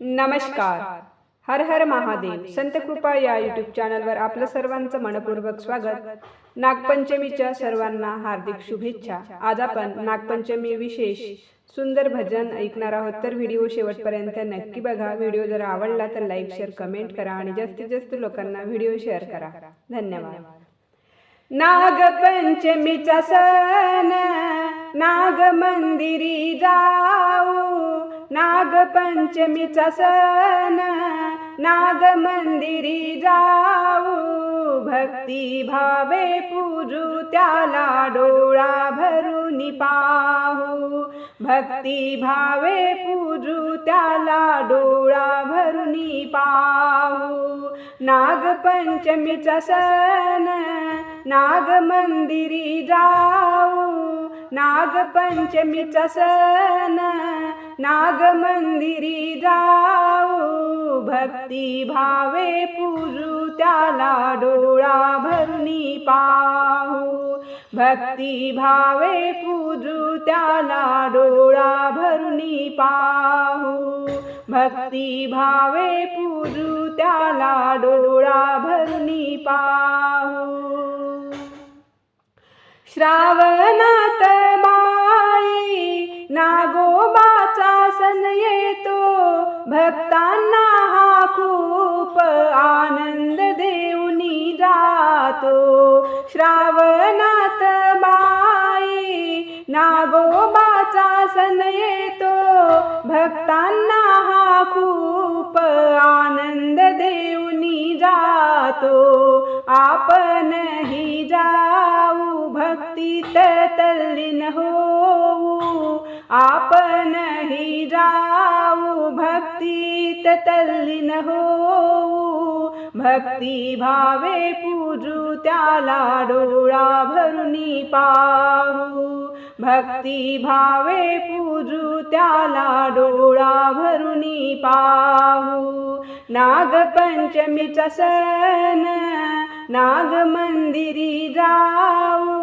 नमस्कार. हर हर महादेव. संत कृपा या यूट्यूब चॅनलवर आपलं सर्वांचं मनपूर्वक स्वागत. नागपंचमीच्या सर्वांना हार्दिक शुभेच्छा. आज आपण नागपंचमी विशेष सुंदर भजन ऐकणार आहोत. तर व्हिडिओ शेवटपर्यंत नक्की बघा. व्हिडिओ जर आवडला तर लाईक शेअर कमेंट करा आणि जास्तीत जास्त लोकांना व्हिडिओ शेअर करा. धन्यवाद. नागपंचमीचा सण नाग मंदिरी जा नागपंचमीचा सण नाग मंदिरी जाऊ भक्ती भावे पूजू त्याला डोळा भरून पाहू. भक्ती भावे पूजू त्याला डोळा भरून पाहू. नागपंचमीचा सण नाग मंदिरी जाऊ नागपंचमीचा सण नाग मंदिरी जाऊ भक्ती भावे पूजू त्याला डोळा भरणी पाहू. भक्ती भावे पूजू त्याला डोळा भरणी पाहू. भक्ती भावे पूजू त्याला डोळा भरणी पाहू. श्रावणात बाई येतो भक्तांना हा खूप आनंद देऊनी जातो। श्रावणात बाई नागोबाचा सण येतो भक्तांना हा खूप आनंद देऊनी जातो। आपणही जाऊ भक्तीत तल्लीन होऊ आपणही जाऊ भक्तीत तल्लीन होऊ. भक्ती भावे पूजू त्याला डोळा भरुनी पाहू. भक्ती भावे पूजू त्याला डोळा भरुनी पाहू. नागपंचमीचा सण नाग मंदिरी जाऊ.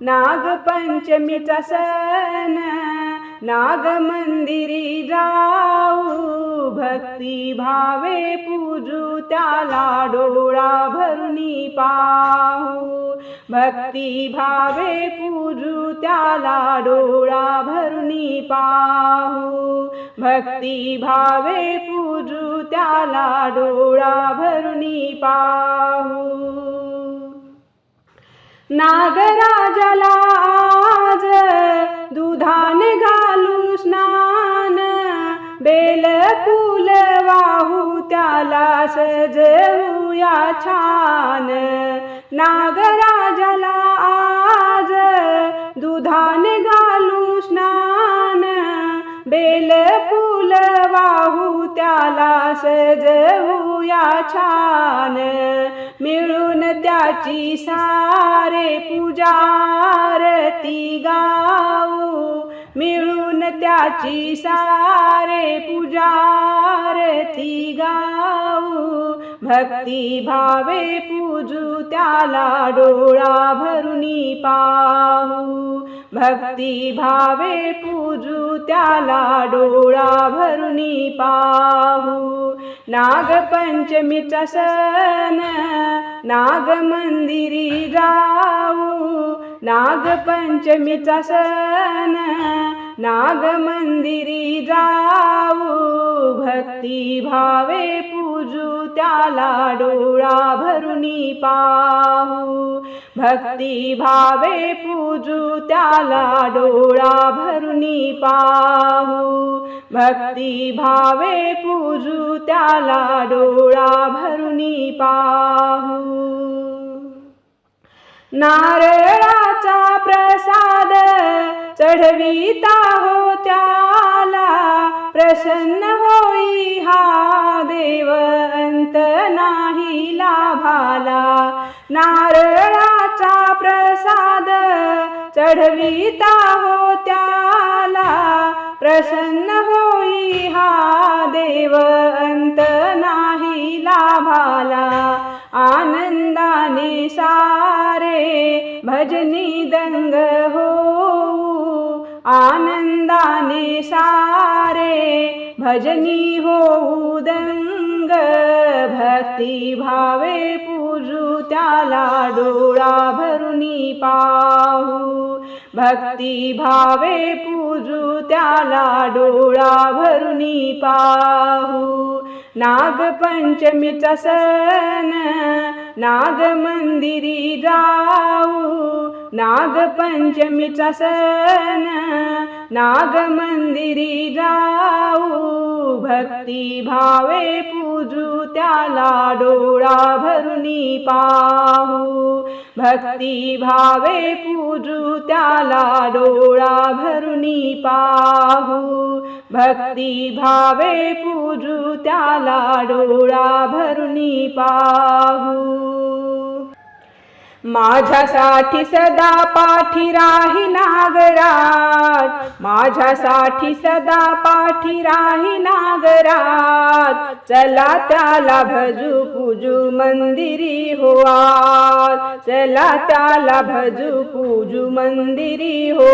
नागपंचमीचा सण नाग मंदिरी जाऊ भक्ती भावे पूजू त्याला डोळा भरुनी पाहू. भक्ती भावे पूजू त्याला डोळा भरुनी पाहू. भक्ती भावे पूजू त्याला डोळा भरुनी पाहू. नागराजाला फुल वाहू त्याला सजवूया छान. नागराजाला आज दुधाने घालू स्नान. बेल फुल वाहू त्याला सजवूया छान. मिळून त्याची सारे पूजारती गाऊ. मिळून त्याची सारे पूजारती गाऊ. भक्ती भावे पूजू त्याला डोळा भरुनी पाहू. भक्ती भावे पूजू त्याला डोळा भरुनी पाहू. नागपंचमीचा सण नाग मंदिरी जाऊ. नागपंचमीचा सण नाग मंदिरी जाऊ भक्ती भावे पूजू त्याला डोळा भरुनी पाहू. भक्ती भावे पूजू त्याला डोळा भरुनी पाहू. भक्ती भावे पूजू त्याला डोळा भरुनी पाहू. देवाचा प्रसाद चढविता हो त्याला. प्रसन्न होई हा देव अंत नाही लाभाला. नारळाचा प्रसाद चढविता हो त्याला. प्रसन्न होई हा देव अंत नाही लाभाला. आनंदाने सा भजनी दंग हो आनंदाने सारे। भजनी होऊ दंग भक्ती भावे पूजू त्याला डोळा भरुनी पाहू। भक्ती भावे पूजू त्याला डोळा भरुनी पाहू। नागपंचमीचा सण नाग मंदिरी जाऊ. नागपंचमीचा सण नाग मंदिरी जाऊ भक्ती भावे पूजू त्याला डोळा भरुनी पाहू. भक्ती भावे पूजू त्याला डोळा भरुनी पाहू. भक्ती भावे पूजू त्याला डोळा भरुनी पाहू. माझ्यासाठी सदा पाठी राही नागरात माझ्यासाठी सदा पाठी राही नागरात चला त्याला भजू पूजू मंदिरी हो चला त्याला भजू पूजू मंदिरी हो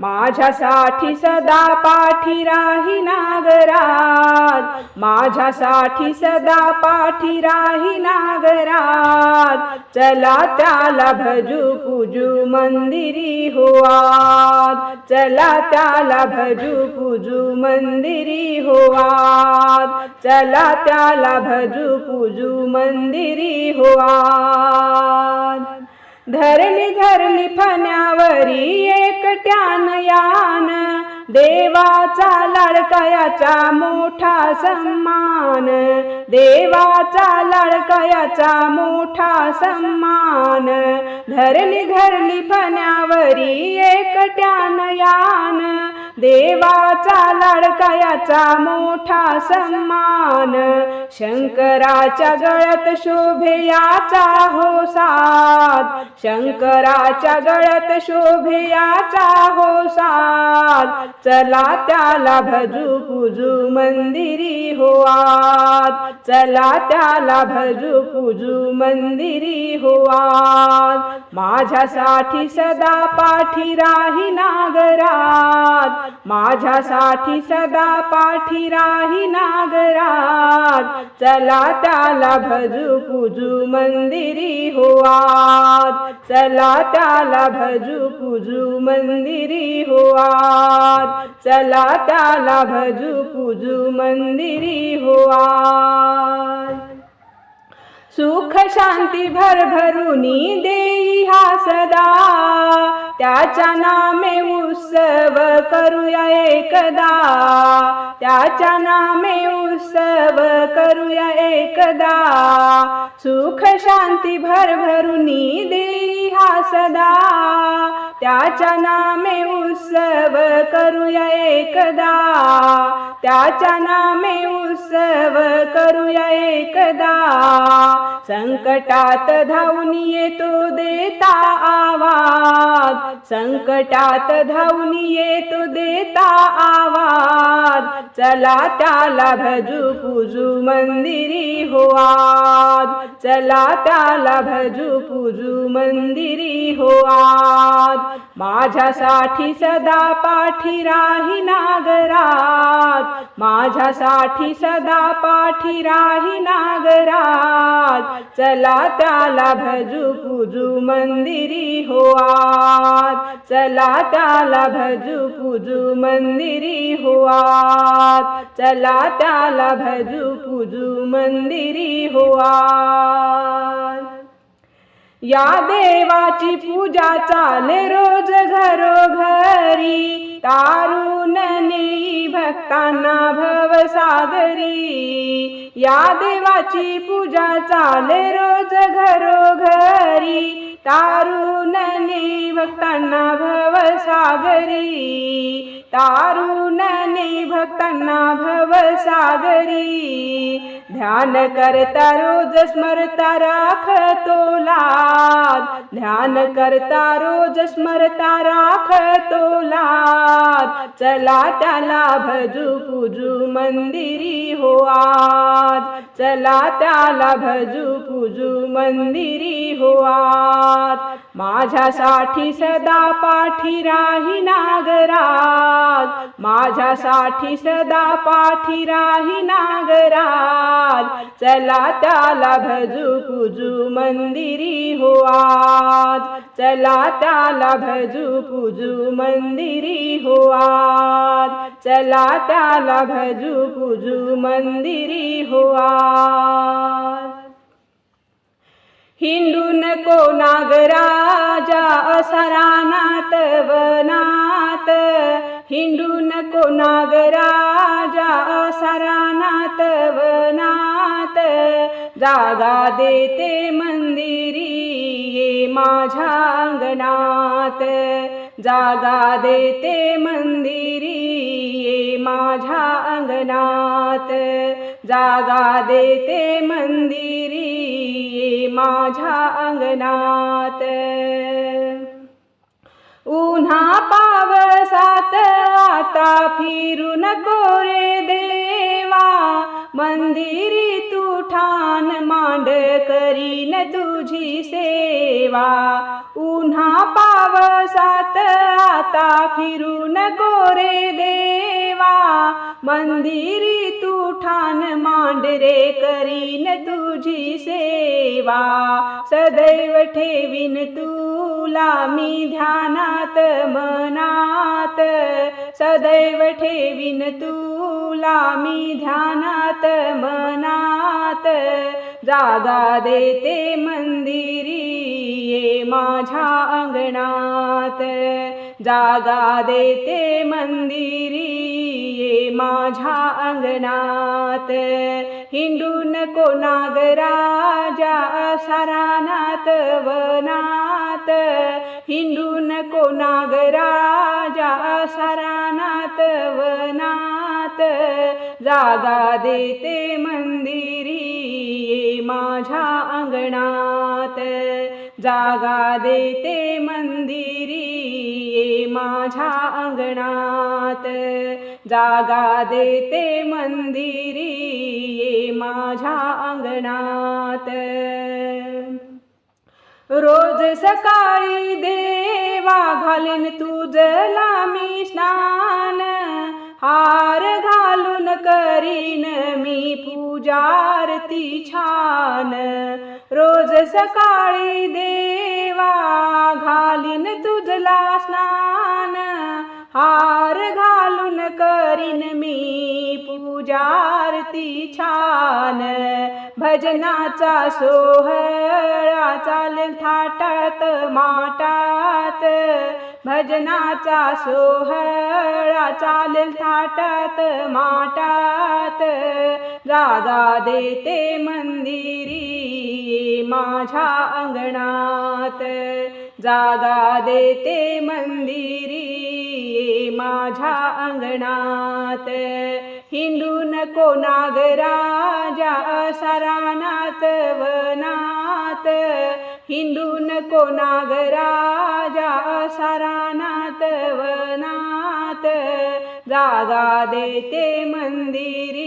माझ्यासाठी सदा पाठी राही नागरात माझ्यासाठी सदा पाठी राही नागराज चला त्याला भजू पूजू मंदिरी होवात चला त्याला भजू पूजू मंदिरी होवात चला त्याला भजू पूजू मंदिरी होवात धरली धरली फण्यावरी एकट्यान यान। देवाचा लाडकयाचा मोठा सन्मान. देवाचा लाडकयाचा मोठा सन्मान. धरली घरली फण्यावरी एकट्यान यान. देवाचा लाडकयाचा मोठा सन्मान. शंकराच्या गळत शोभेयाचा हो साथ शंकराच्या गळत शोभेयाचा हो साथ चला त्याला भजू पूजू मंदिरी हो चला त्याला भजू पूजू मंदिरी हो माझ्यासाठी सदा पाठी राही नागरात माझ्यासाठी सदा पाठी राही नागरात चला त्याला भजू पूजू मंदिरी हो चला त्याला भजू पूजू मंदिरी हो चला त्याला भजू पूजू मंदिरी होवा सुख शांती भरभरुनी देई हा सदा. त्याच्या नामे उत्सव करूया एकदा. त्याच्या नामे उत्सव करूया एकदा. सुख शांती भरभरुनी देई हा सदा. त्याच्या नामे उत्सव करूया एकदा. त्याच्या नामे उत्सव करूया एकदा. संकटात धावून येतो देता आवाज. संकटात धावून येतो देता आवाज. चला त्याला भजू पूजू मंदिरी हो आज चला त्याला भजू पूजू मंदिरी हो आज माझ्यासाठी सदा पाठी राही नागरात माझ्यासाठी सदा पाठी राही नागराज. चला त्याला भजू पूजू मंदिरी हो आत चला त्याला भजू पूजू मंदिरी हो आत चला त्याला भजू पूजू मंदिरी हो आत या देवाची पूजा चाले रोज घरोघरी. तारुण नेई भक्तांना भवसागरी या देवाची पूजा चाले रोज घरोघरी. तारुण नेई भक्तांना भवसागरी तारुणने भक्तांना भवसागरी ध्यान करता रोज स्मरता राखतो लाद. ध्यान करता रोज स्मरता राखतो लाद. चला त्याला भजू पूजू मंदिरी हो आज चला त्याला भजू पूजू मंदिरी हो आज माझ्यासाठी सदा पाठी राही नागराज माझ्यासाठी सदा पाठी राही नागराज. चला त्याला भजू पूजू मंदिरी हो आज. चला त्याला भजू पूजू मंदिरी हो आज. चला त्याला भजू पूजू मंदिरी हो आज. हिंदू नको नागराजा असरानात वनात. हिंडू नको नागराजा सरानात वनात जागा देते मंदिरी ये माझ्या अंगणात. जागा देते मंदिरी ये माझ्या अंगणात. जागा देते मंदिरी ये माझ्या अंगणात. उन्हा पावसात आता फिरू नको रे देवा. मंदिरी तू ठाण मांड करीन तुझी सेवा. उन्हा पावसात आता फिरून कोरे देवा मंदिरी तू ठाण मांड रे करीन तुझी सेवा. सदैव ठेवीन तुला मी ध्यानात मनात. सदैव ठेवीन तुला मी ध्यानात मनात. जागा देते मंदिरी ये माझ्या अंगणात. जागा देते मंदिरी ये माझ्या अंगणात. हिंदू नको नागराजा सरानात वनात. हिंदू नको नागराजा सरानात वनात जागा देते मंदिरी ये माझ्या अंगणात. जागा देते मंदिरी ये माझ्या अंगणात. जागा देते मंदिरी ये माझ्या अंगणात. रोज सकाळी देवा घालीन तुझला मी स्नान. जारती छान. रोज सकाळी देवा घालीन तुझला स्नान. हार घालून करीन मी पूजारती छान. भजनाचा सोहळा चालेल थाटात माटात. भजनाचा सोहळा चालेल थाटात माटात. जागा देते मंदिरी माझ्या अंगणात. जागा देते मंदिरी माझ्या अंगणात. हिंदू नको नागराजा सरानात वनात. हिंदू नको नागराजा सरानात वनात जागा देते मंदिरी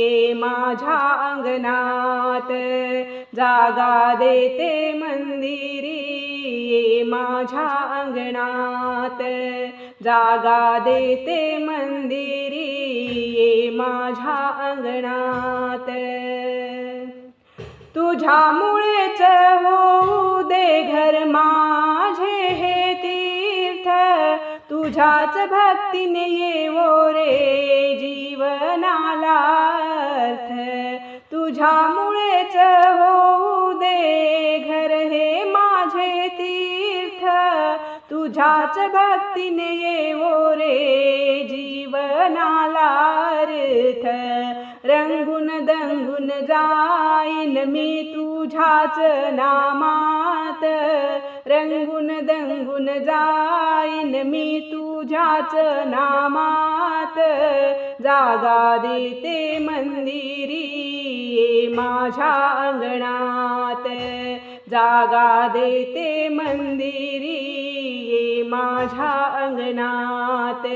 ये माझ्या अंगणात. जागा देते मंदिरी ये माझ्या अंगणात. जागा देते मंदिरी ये माझ्या अंगणात. तुझ्यामुळेच होऊ दे घर माझे हे तीर्थ. तुझ्याच भक्तीने येवो रे जीवनाला अर्थ. तुझ्यामुळेच होऊ दे घर हे माझे तीर्थ. तुझ्याच भक्तीने येवो रे जीवनाला अर्थ. रंगून दंगून जाईन मी तुझ्याच नामात. रंगून दंगून जाईन मी तुझ्याच नामात. जागा देते मंदिरी ये माझ्या अंगणात. जागा देते मंदिरी ये माझ्या अंगणात.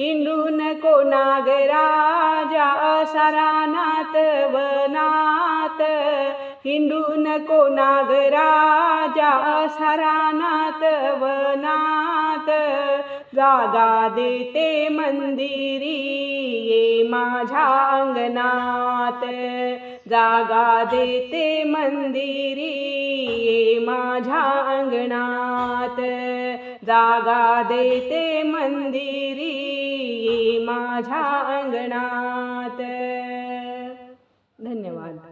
हिंडून कोनागराजा सरानात वनात हिंदू नको नागराजा सरानात वनात जागा देते मंदिरी ये माझ्या अंगणात. जागा देते मंदिरी ये माझ्या अंगणात. जागा देते मंदिरी माझ्या अंगणात. धन्यवाद.